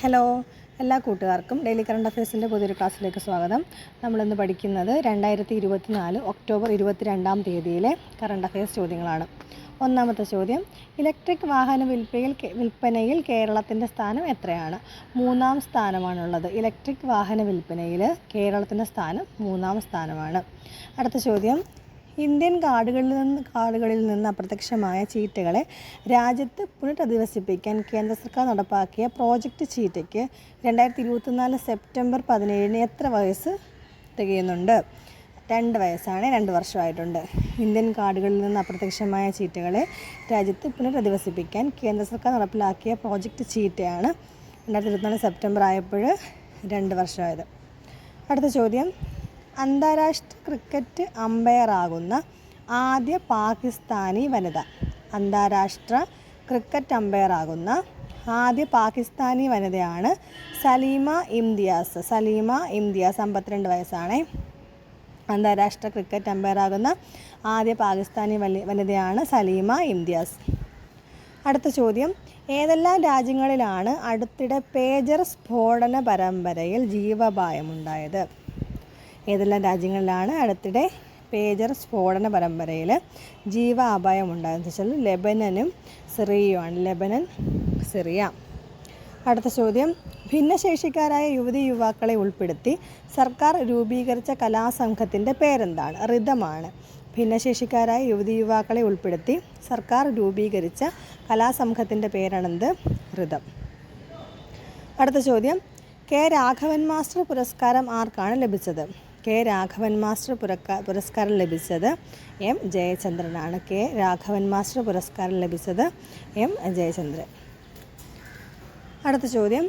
Hello എല്ലാ കൂട്ടുകാർക്കും daily current അഫയേഴ്സിന്റെ പുതിയൊരു ക്ലാസ്സിലേക്ക് സ്വാഗതം. നമ്മളിന്ന് പഠിക്കുന്നത് രണ്ടായിരത്തി ഇരുപത്തി നാല് ഒക്ടോബർ ഇരുപത്തിരണ്ടാം തീയതിയിലെ കറണ്ട് അഫയേഴ്സ് ചോദ്യങ്ങളാണ്. ഒന്നാമത്തെ ചോദ്യം ഇലക്ട്രിക് വാഹന വിൽപ്പയിൽ വിൽപ്പനയിൽ കേരളത്തിന്റെ സ്ഥാനം എത്രയാണ്? മൂന്നാം സ്ഥാനമാണുള്ളത്. ഇലക്ട്രിക് വാഹന വിൽപ്പനയിൽ കേരളത്തിന്റെ സ്ഥാനം മൂന്നാം സ്ഥാനമാണ്. അടുത്ത ചോദ്യം ഇന്ത്യൻ കാടുകളിൽ നിന്ന് കാടുകളിൽ നിന്ന് അപ്രത്യക്ഷമായ ചീറ്റകളെ രാജ്യത്ത് പുനരധിവസിപ്പിക്കാൻ കേന്ദ്ര സർക്കാർ നടപ്പാക്കിയ പ്രോജക്റ്റ് ചീറ്റയ്ക്ക് രണ്ടായിരത്തി ഇരുപത്തിനാല് സെപ്റ്റംബർ പതിനേഴിന് എത്ര വയസ്സ് തികയുന്നുണ്ട്? രണ്ട് വയസ്സാണ് രണ്ട് വർഷമായിട്ടുണ്ട്. ഇന്ത്യൻ കാടുകളിൽ നിന്ന് അപ്രത്യക്ഷമായ ചീറ്റകളെ രാജ്യത്ത് പുനരധിവസിപ്പിക്കാൻ കേന്ദ്ര സർക്കാർ നടപ്പിലാക്കിയ പ്രോജക്റ്റ് ചീറ്റയാണ് രണ്ടായിരത്തി ഇരുപത്തിനാല് സെപ്റ്റംബർ ആയപ്പോൾ രണ്ട് വർഷമായത്. അടുത്ത ചോദ്യം. അന്താരാഷ്ട്ര ക്രിക്കറ്റ് അമ്പയറാകുന്ന ആദ്യ പാകിസ്ഥാനി വനിത. അന്താരാഷ്ട്ര ക്രിക്കറ്റ് അമ്പയറാകുന്ന ആദ്യ പാകിസ്ഥാനി വനിതയാണ് സലീമ ഇംതിയാസ്. സലീമ ഇംതിയാസ് അമ്പത്തിരണ്ട് വയസ്സാണ്. അന്താരാഷ്ട്ര ക്രിക്കറ്റ് അമ്പയറാകുന്ന ആദ്യ പാകിസ്ഥാനി വനിതയാണ് സലീമ ഇംതിയാസ്. അടുത്ത ചോദ്യം. ഏതെല്ലാം രാജ്യങ്ങളിലാണ് അടുത്തിടെ പേജർ സ്ഫോടന പരമ്പരയിൽ ജീവപായമുണ്ടായത്? ഏതെല്ലാം രാജ്യങ്ങളിലാണ് അടുത്തിടെ പേജർ സ്ഫോടന പരമ്പരയിൽ ജീവ അപായം ഉണ്ടായെന്ന് വെച്ചാൽ ലെബനനും സിറിയുമാണ് ലെബനൻ സിറിയ. അടുത്ത ചോദ്യം. ഭിന്നശേഷിക്കാരായ യുവതി യുവാക്കളെ ഉൾപ്പെടുത്തി സർക്കാർ രൂപീകരിച്ച കലാസംഘത്തിന്റെ പേരെന്താണ്? റിതമാണ്. ഭിന്നശേഷിക്കാരായ യുവതി യുവാക്കളെ ഉൾപ്പെടുത്തി സർക്കാർ രൂപീകരിച്ച കലാസംഘത്തിന്റെ പേരാണെന്ത്? ഋതം അടുത്ത ചോദ്യം. കെ രാഘവൻ മാസ്റ്റർ പുരസ്കാരം ആർക്കാണ് ലഭിച്ചത്? കെ രാഘവൻ മാസ്റ്റർ പുരസ്കാരം ലഭിച്ചത് എം ജയചന്ദ്രനാണ്. കെ രാഘവൻ മാസ്റ്റർ പുരസ്കാരം ലഭിച്ചത് എം ജയചന്ദ്രൻ. അടുത്ത ചോദ്യം.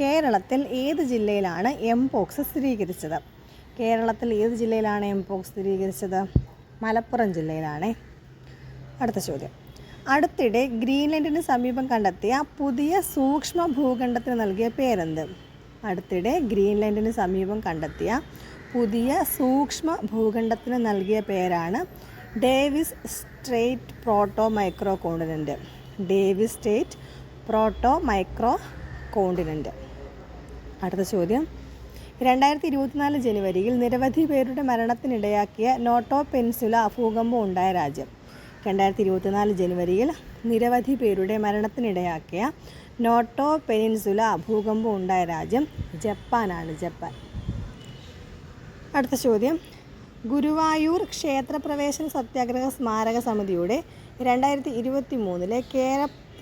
കേരളത്തിൽ ഏത് ജില്ലയിലാണ് എം പോക്സ് സ്ഥിരീകരിച്ചത്? കേരളത്തിൽ ഏത് ജില്ലയിലാണ് എം പോക്സ് സ്ഥിരീകരിച്ചത്? മലപ്പുറം ജില്ലയിലാണേ. അടുത്ത ചോദ്യം. അടുത്തിടെ ഗ്രീൻലൻഡിന് സമീപം കണ്ടെത്തിയ പുതിയ സൂക്ഷ്മ ഭൂഖണ്ഡത്തിന് നൽകിയ പേരെന്ത്? അടുത്തിടെ ഗ്രീൻലൻഡിന് സമീപം കണ്ടെത്തിയ പുതിയ സൂക്ഷ്മ ഭൂഖണ്ഡത്തിന് നൽകിയ പേരാണ് Davis strait proto micro continent Davis state proto micro continent അടുത്ത ചോദ്യം. രണ്ടായിരത്തി ഇരുപത്തിനാല് ജനുവരിയിൽ നിരവധി പേരുടെ മരണത്തിനിടയാക്കിയ നോട്ടോ പെൻസുല ഭൂകമ്പം ഉണ്ടായ രാജ്യം. രണ്ടായിരത്തി ഇരുപത്തിനാല് ജനുവരിയിൽ നിരവധി പേരുടെ മരണത്തിനിടയാക്കിയ നോട്ടോ പെനിൻസുല ഭൂകമ്പം ഉണ്ടായ രാജ്യം ജപ്പാനാണ് ജപ്പാൻ. അടുത്ത ചോദ്യം. ഗുരുവായൂർ ക്ഷേത്രപ്രവേശന സത്യാഗ്രഹ സ്മാരക സമിതിയുടെ രണ്ടായിരത്തി ഇരുപത്തി മൂന്നിലെ കേര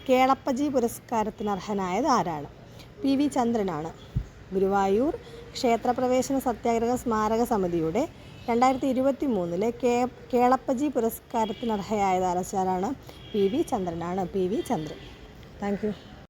കേളപ്പജി പുരസ്കാരത്തിന് അർഹനായത് ആരാണ്? P V ചന്ദ്രനാണ്. ഗുരുവായൂർ ക്ഷേത്രപ്രവേശന സത്യാഗ്രഹ സ്മാരക സമിതിയുടെ രണ്ടായിരത്തി ഇരുപത്തി മൂന്നിലെ കേ കേളപ്പജി പുരസ്കാരത്തിന് അർഹയായത് ആരാണ്? P V ചന്ദ്രനാണ്. P V Chandran. Thank you.